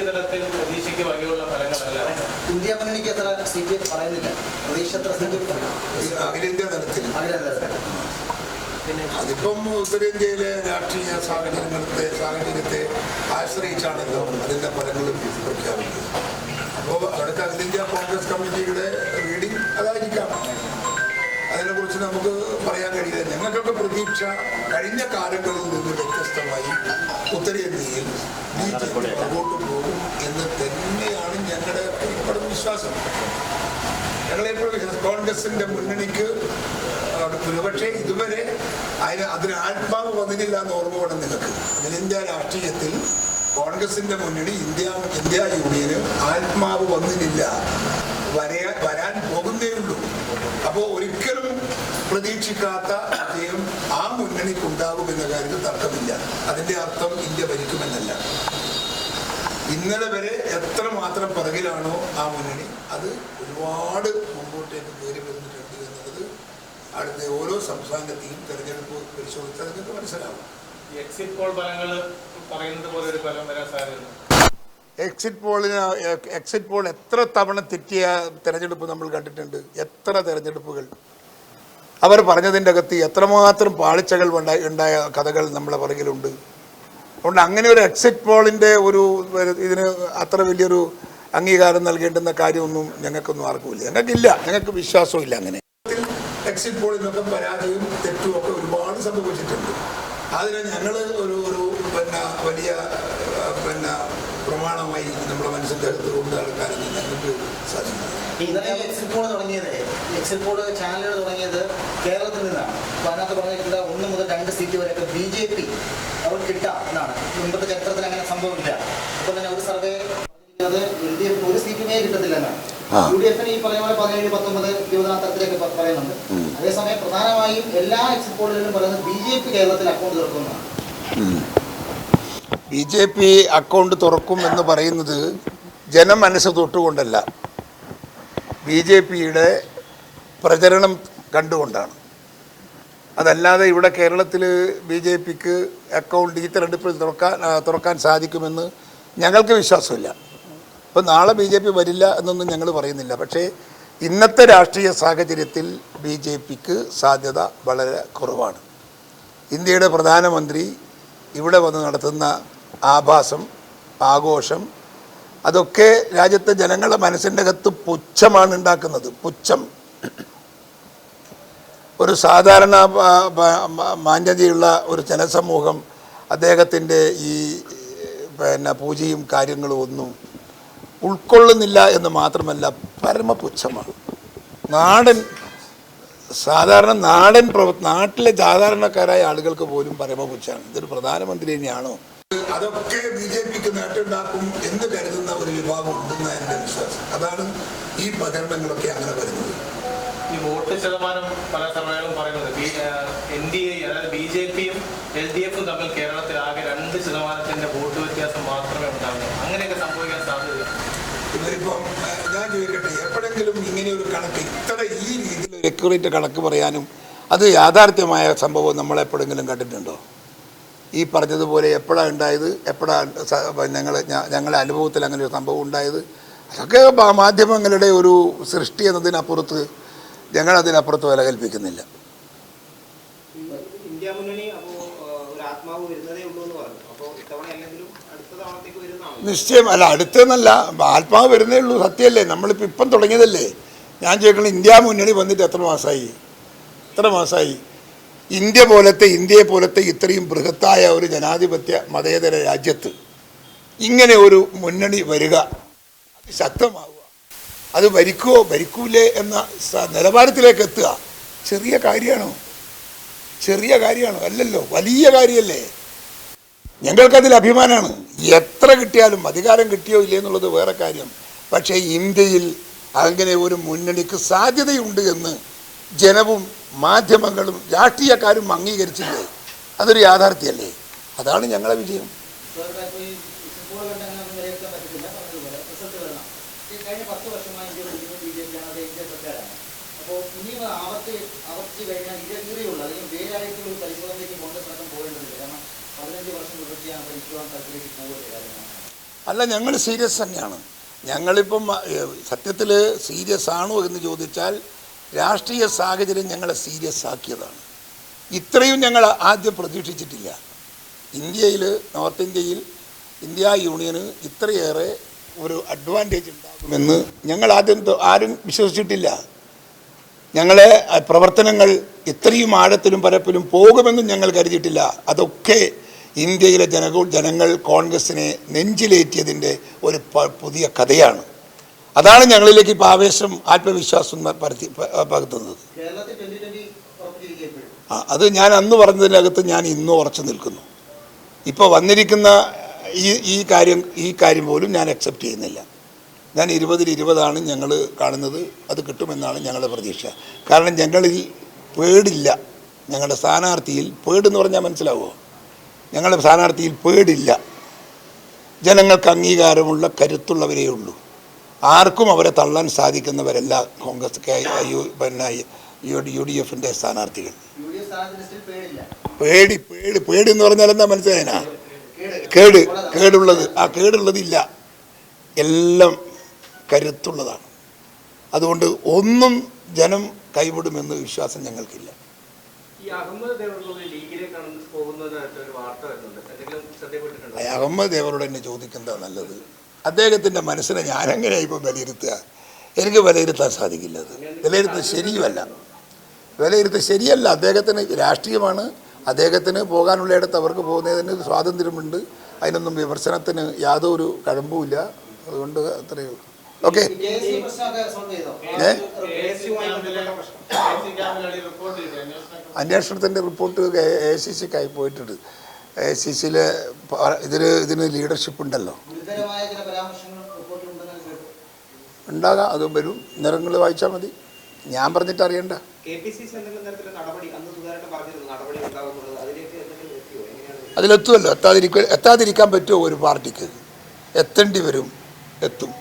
ദേശീയ തലത്തിൽ പ്രതീക്ഷയ്ക്ക് വകയുള്ള ഫലങ്ങളല്ല. ഇന്ത്യ മുന്നണിക്ക് അത്ര സീറ്റ് പറയുന്നില്ല. പ്രതീക്ഷ അത്ര സീറ്റ് അഖിലേന്ത്യാ തലത്തിൽ. അതിപ്പം ഉത്തരേന്ത്യയിലെ രാഷ്ട്രീയ സാഹചര്യങ്ങളത്തെ സാഹചര്യത്തെ ആശ്രയിച്ചാണല്ലോ അതിന്റെ ഫലങ്ങളും പ്രഖ്യാപിക്കുന്നത്. അപ്പോൾ അവിടുത്തെ അഖിലേന്ത്യാ കോൺഗ്രസ് കമ്മിറ്റിയുടെ റീഡിംഗ് അതായിരിക്കാം. അതിനെക്കുറിച്ച് നമുക്ക് പറയാൻ കഴിയില്ല. ഞങ്ങൾക്കൊക്കെ പ്രതീക്ഷ കഴിഞ്ഞ കാലങ്ങളിൽ നിന്ന് വ്യത്യസ്തമായി ഉത്തരേന്ത്യയിൽ ബി ജെ പി മുമ്പോട്ട് പോകും എന്ന് തന്നെയാണ് ഞങ്ങളുടെ ഇപ്പോഴും വിശ്വാസം. ഞങ്ങളെപ്പോഴും കോൺഗ്രസിന്റെ മുന്നണിക്ക് പക്ഷേ ഇതുവരെ അതിന് അതിന് ആത്മാവ് വന്നിട്ടില്ല എന്ന് ഓർമ്മ വേണം നിങ്ങൾക്ക് അഖിലേന്ത്യാ രാഷ്ട്രീയത്തിൽ കോൺഗ്രസിന്റെ മുന്നണി ഇന്ത്യ ഇന്ത്യ യൂണിയന് ആത്മാവ് വന്നിട്ടില്ല. വരയാ വരാൻ പോകുന്നേ ഉള്ളൂ. അപ്പോൾ ഒരിക്കലും പ്രതീക്ഷിക്കാത്ത വിജയം ആ മുന്നണിക്ക് ഉണ്ടാവും എന്ന കാര്യത്തിൽ തർക്കമില്ല. അതിന്റെ അർത്ഥം ഇന്ത്യ ഭരിക്കുമെന്നല്ല. ഇന്നലെ വരെ എത്ര മാത്രം പിറകിലാണോ ആ മുന്നണി അത് ഒരുപാട് മുമ്പോട്ടേക്ക് കയറി വരുന്നിട്ടുണ്ട് എന്നുള്ളത് അടുത്ത ഓരോ സംസ്ഥാനത്തെയും തെരഞ്ഞെടുപ്പ് പരിശോധിച്ചാൽ നിങ്ങൾക്ക് മനസ്സിലാവും. എക്സിറ്റ് പോൾ ഫലങ്ങൾ പറയുന്നത് പോലെ ഒരു ഫലം വരാൻ സാധ്യതയുണ്ട്. എക്സിറ്റ് പോളിന് എക്സിറ്റ് പോൾ എത്ര തവണ തെറ്റിയ തെരഞ്ഞെടുപ്പ് നമ്മൾ കണ്ടിട്ടുണ്ട്? എത്ര തെരഞ്ഞെടുപ്പുകൾ? അവർ പറഞ്ഞതിന്റെ അകത്ത് എത്രമാത്രം പാളിച്ചകൾ ഉണ്ടായി ഉണ്ടായ കഥകൾ നമ്മളെ പുറകിലുണ്ട്. അതുകൊണ്ട് അങ്ങനെ ഒരു എക്സിറ്റ് പോളിന്റെ ഒരു ഇതിന് അത്ര വലിയൊരു അംഗീകാരം നൽകേണ്ടുന്ന കാര്യമൊന്നും ഞങ്ങൾക്കൊന്നും ആർക്കുമില്ല ഞങ്ങൾക്കില്ല. ഞങ്ങൾക്ക് വിശ്വാസവും ഇല്ല അങ്ങനെ. എക്സിറ്റ് പോളിൽ നിന്നൊക്കെ പരാതിയും തെറ്റും ഒക്കെ ഒരുപാട് സംഭവിച്ചിട്ടുണ്ട്. അതിന് ഞങ്ങൾ ഒരു ഒരു പിന്നെ വലിയ പിന്നെ പ്രമാണമായി നമ്മുടെ മനസ്സിൽ അകത്ത് കൊണ്ട് നടക്കാനൊന്നും ഞങ്ങൾക്ക് ഇന്നലെ എക്സിറ്റ് പോൾ തുടങ്ങിയത്. എക്സിറ്റ് പോൾ ചാനലുകൾ തുടങ്ങിയത് കേരളത്തിൽ നിന്നാണ്. അപ്പോൾ അതിനകത്ത് പറഞ്ഞിട്ടുള്ള ഒന്ന് മുതൽ രണ്ട് സീറ്റ് വരെയൊക്കെ ബി ജെ പി അവർ കിട്ടാം എന്നാണ്. മുമ്പത്തെ ചരിത്രത്തിൽ അങ്ങനെ സംഭവമില്ല. അപ്പോൾ തന്നെ ഒരു സർവേ പറഞ്ഞിരിക്കുന്നത് എൽ ഡി എഫ് ഒരു സീറ്റുമേ കിട്ടത്തില്ലെന്നാണ്. യു ഡി എഫിന് ഈ പറയുന്ന പോലെ പതിനേഴ് പത്തൊമ്പത് ഇരുപതാം തരത്തിലേക്ക് പ- പറയുന്നുണ്ട്. അതേസമയം പ്രധാനമായും എല്ലാ എക്സിറ്റ് പോളുകളിലും പറയുന്നത് ബി ജെ പി കേരളത്തിൽ അക്കൗണ്ട് തുറക്കുന്നതാണ് ബി ജെ പി അക്കൗണ്ട് തുറക്കും എന്ന് പറയുന്നത് ജനമനസ്സ് തൊട്ടുകൊണ്ടല്ല. ബി ജെ പിയുടെ പ്രചരണം കണ്ടുകൊണ്ടാണ്. അതല്ലാതെ ഇവിടെ കേരളത്തിൽ ബി ജെ പിക്ക് അക്കൗണ്ട് ഈ തെരഞ്ഞെടുപ്പിൽ തുറക്കാൻ തുറക്കാൻ സാധിക്കുമെന്ന് ഞങ്ങൾക്ക് വിശ്വാസമില്ല. ഇപ്പം നാളെ ബി ജെ പി വരില്ല എന്നൊന്നും ഞങ്ങൾ പറയുന്നില്ല. പക്ഷേ ഇന്നത്തെ രാഷ്ട്രീയ സാഹചര്യത്തിൽ ബി ജെ പിക്ക് സാധ്യത വളരെ കുറവാണ്. ഇന്ത്യയുടെ പ്രധാനമന്ത്രി ഇവിടെ വന്ന് നടത്തുന്ന ആഭാസം ആഘോഷം അതൊക്കെ രാജ്യത്തെ ജനങ്ങളുടെ മനസ്സിന്റെ അകത്ത് പുച്ഛമാണ് ഉണ്ടാക്കുന്നത്. പുച്ഛം. ഒരു സാധാരണ മാന്യതയുള്ള ഒരു ജനസമൂഹം അദ്ദേഹത്തിന്റെ ഈ പിന്നെ പൂജയും കാര്യങ്ങളും ഒന്നും ഉൾക്കൊള്ളുന്നില്ല എന്ന് മാത്രമല്ല പരമപുച്ഛമാണ്. നാടൻ സാധാരണ നാടൻ പ്രവ നാട്ടിലെ സാധാരണക്കാരായ ആളുകൾക്ക് പോലും പരമപുച്ഛമാണ്. ഇതൊരു പ്രധാനമന്ത്രി തന്നെയാണോ? അതൊക്കെ ബി ജെ പിക്ക് നേട്ടമുണ്ടാക്കും എന്ന് കരുതുന്ന ഒരു വിഭാഗം ഉണ്ടെന്ന എന്റെ വിശ്വാസം. അതാണ് ഈ പ്രചരണങ്ങളൊക്കെ അങ്ങനെ വരുന്നത്. ഈ വോട്ട് ശതമാനം പല സർവേകളും പറയുന്നത് ബി എൻ ഡി എ അതായത് ബി ജെ പിയും എൽ ഡി എഫും തമ്മിൽ കേരളത്തിൽ ആകെ രണ്ട് ശതമാനത്തിന്റെ വോട്ട് വ്യത്യാസം മാത്രമേ ഉണ്ടാകൂ അങ്ങനെയൊക്കെ സംഭവിക്കാൻ സാധ്യത ഇവരിപ്പം ഞാൻ ചോദിക്കട്ടെ എപ്പോഴെങ്കിലും ഇങ്ങനെ ഒരു കണക്ക് ഇത്ര ഈ രീതിയിൽ ഒരു അക്യുറേറ്റ് കണക്ക് പറയാനും അത് യാഥാർത്ഥ്യമായ സംഭവം നമ്മളെപ്പോഴെങ്കിലും കണ്ടിട്ടുണ്ടോ? ഈ പറഞ്ഞതുപോലെ എപ്പോഴാണ് ഉണ്ടായത്? എപ്പോഴാണ് ഞങ്ങൾ ഞങ്ങളുടെ അനുഭവത്തിൽ അങ്ങനെ ഒരു സംഭവം ഉണ്ടായത്? അതൊക്കെ മാധ്യമങ്ങളുടെ ഒരു സൃഷ്ടി എന്നതിനപ്പുറത്ത് ഞങ്ങളതിനപ്പുറത്ത് വില കൽപ്പിക്കുന്നില്ല നിശ്ചയം അല്ല അടുത്തെന്നല്ല ആത്മാവ് വരുന്നേ ഉള്ളൂ സത്യമല്ലേ? നമ്മളിപ്പോൾ ഇപ്പം തുടങ്ങിയതല്ലേ? ഞാൻ ചോദിക്കണം ഇന്ത്യ മുന്നണി വന്നിട്ട് എത്ര മാസമായി എത്ര മാസമായി ഇന്ത്യ പോലത്തെ ഇന്ത്യയെ പോലത്തെ ഇത്രയും ബൃഹത്തായ ഒരു ജനാധിപത്യ മതേതര രാജ്യത്ത് ഇങ്ങനെ ഒരു മുന്നണി വരിക ശക്തമാവുക അത് ഭരിക്കുവോ ഭരിക്കൂലേ എന്ന നിലവാരത്തിലേക്ക് എത്തുക ചെറിയ കാര്യമാണോ? ചെറിയ കാര്യമാണോ? അല്ലല്ലോ വലിയ കാര്യമല്ലേ? ഞങ്ങൾക്കതിൽ അഭിമാനമാണ് എത്ര കിട്ടിയാലും അധികാരം കിട്ടിയോ ഇല്ലേ എന്നുള്ളത് വേറെ കാര്യം. പക്ഷേ ഇന്ത്യയിൽ അങ്ങനെ ഒരു മുന്നണിക്ക് സാധ്യതയുണ്ട് എന്ന് ജനവും മാധ്യമങ്ങളും രാഷ്ട്രീയക്കാരും അംഗീകരിച്ചില്ലേ? അതൊരു യാഥാർത്ഥ്യമല്ലേ? അതാണ് ഞങ്ങളെ വിജയം. അല്ല ഞങ്ങൾ സീരിയസ് തന്നെയാണ്. ഞങ്ങളിപ്പം സത്യത്തിൽ സീരിയസ് ആണോ എന്ന് ചോദിച്ചാൽ രാഷ്ട്രീയ സാഹചര്യം ഞങ്ങളെ സീരിയസ് ആക്കിയതാണ്. ഇത്രയും ഞങ്ങൾ ആദ്യം പ്രതീക്ഷിച്ചിട്ടില്ല. ഇന്ത്യയിൽ നോർത്ത് ഇന്ത്യയിൽ ഇന്ത്യ യൂണിയന് ഇത്രയേറെ ഒരു അഡ്വാന്റേജ് ഉണ്ടാകുമെന്ന് ഞങ്ങൾ ആദ്യം ആരും വിശ്വസിച്ചിട്ടില്ല. ഞങ്ങളെ പ്രവർത്തനങ്ങൾ ഇത്രയും ആഴത്തിലും പരപ്പിലും പോകുമെന്നും ഞങ്ങൾ കരുതിയിട്ടില്ല. അതൊക്കെ ഇന്ത്യയിലെ ജനങ്ങൾ ജനങ്ങൾ കോൺഗ്രസിനെ നെഞ്ചിലേറ്റിയതിന്റെ ഒരു പുതിയ കഥയാണ്. അതാണ് ഞങ്ങളിലേക്ക് ഇപ്പോൾ ആവേശം ആത്മവിശ്വാസം പരത്തി പകുത്തുന്നത് പകർത്തുന്നത്. ആ, അത് ഞാൻ അന്ന് പറഞ്ഞതിനകത്ത് ഞാൻ ഇന്നും ഉറച്ചു നിൽക്കുന്നു. ഇപ്പോൾ വന്നിരിക്കുന്ന ഈ ഈ കാര്യം ഈ കാര്യം പോലും ഞാൻ അക്സെപ്റ്റ് ചെയ്യുന്നില്ല. ഞാൻ ഇരുപതിൽ ഇരുപതാണ് ഞങ്ങൾ കാണുന്നത്. അത് കിട്ടുമെന്നാണ് ഞങ്ങളുടെ പ്രതീക്ഷ. കാരണം ഞങ്ങളിൽ പേടില്ല. ഞങ്ങളുടെ സ്ഥാനാർത്ഥിയിൽ പേടെന്ന് പറഞ്ഞാൽ മനസ്സിലാവുമോ ഞങ്ങളുടെ സ്ഥാനാർത്ഥിയിൽ പേടില്ല. ജനങ്ങൾക്ക് അംഗീകാരമുള്ള കരുത്തുള്ളവരേ ഉള്ളൂ. ആർക്കും അവരെ തള്ളാൻ സാധിക്കുന്നവരല്ല കോൺഗ്രസ് യു പിന്നെ യു ഡി എഫിന്റെ സ്ഥാനാർത്ഥികൾ. പേടി പേടി പേടി എന്ന് പറഞ്ഞാൽ എന്താ മനസ്സിലായനാ? കേട് കേടുള്ളത്. ആ കേടുള്ളതില്ല എല്ലാം കരുത്തുള്ളതാണ്. അതുകൊണ്ട് ഒന്നും ജനം കൈവിടുമെന്ന് വിശ്വാസം ഞങ്ങൾക്കില്ല. അഹമ്മദ് ദേവരോട് എന്നെ ചോദിക്കുന്നതാണ് നല്ലത്. അദ്ദേഹത്തിന്റെ മനസ്സിനെ ഞാനെങ്ങനെയാണ് ഇപ്പം വിലയിരുത്തുക? എനിക്ക് വിലയിരുത്താൻ സാധിക്കില്ല അത്. വിലയിരുത്തൽ ശരിയുമല്ല. വിലയിരുത്തൽ ശരിയല്ല. അദ്ദേഹത്തിന് രാഷ്ട്രീയമാണ്. അദ്ദേഹത്തിന് പോകാനുള്ളയിടത്ത് അവർക്ക് പോകുന്നതിന് സ്വാതന്ത്ര്യമുണ്ട്. അതിനൊന്നും വിമർശനത്തിന് യാതൊരു കഴമ്പുമില്ല. അതുകൊണ്ട് അത്രയേ ഉള്ളൂ. ഓക്കെ. അന്വേഷണത്തിന്റെ റിപ്പോർട്ട് എ സി സിക്കായി പോയിട്ടുണ്ട്. സി സിയിലെ ഇതിന് ഇതിന് ലീഡർഷിപ്പ് ഉണ്ടല്ലോ. ഉണ്ടാകാം അതും വരും. നിറങ്ങൾ വായിച്ചാൽ മതി. ഞാൻ പറഞ്ഞിട്ട് അറിയണ്ട. അതിലെത്തുമല്ലോ. എത്താതിരിക്ക എത്താതിരിക്കാൻ പറ്റുമോ ഒരു പാർട്ടിക്ക്? എത്തേണ്ടി വരും. എത്തും.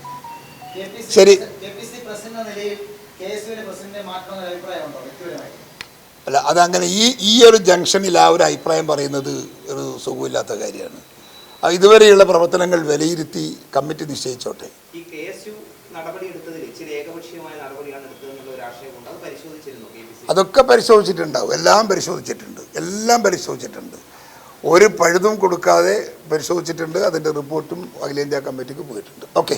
ശരി. അല്ല അതങ്ങനെ ഈ ഈ ഒരു ജംഗ്ഷനിൽ ആ ഒരു അഭിപ്രായം പറയുന്നത് ഒരു സുഖമില്ലാത്ത കാര്യമാണ്. ഇതുവരെയുള്ള പ്രവർത്തനങ്ങൾ വിലയിരുത്തി കമ്മിറ്റി നിശ്ചയിച്ചോട്ടെ. ഈ കെ എസ് യു നടപടി എടുത്തതിൽ ഇച്ചിരി ഏകപക്ഷീയമായ നടപടിയാണ് എടുത്തതെന്നുള്ള ഒരു ആശയമുണ്ട് അത് പരിശോധിച്ചിരുന്നു അതൊക്കെ പരിശോധിച്ചിട്ടുണ്ടാവും. എല്ലാം പരിശോധിച്ചിട്ടുണ്ട്. എല്ലാം പരിശോധിച്ചിട്ടുണ്ട്. ഒരു പഴുതും കൊടുക്കാതെ പരിശോധിച്ചിട്ടുണ്ട്. അതിന്റെ റിപ്പോർട്ടും അഖിലേന്ത്യാ കമ്മിറ്റിക്ക് പോയിട്ടുണ്ട്. ഓക്കെ.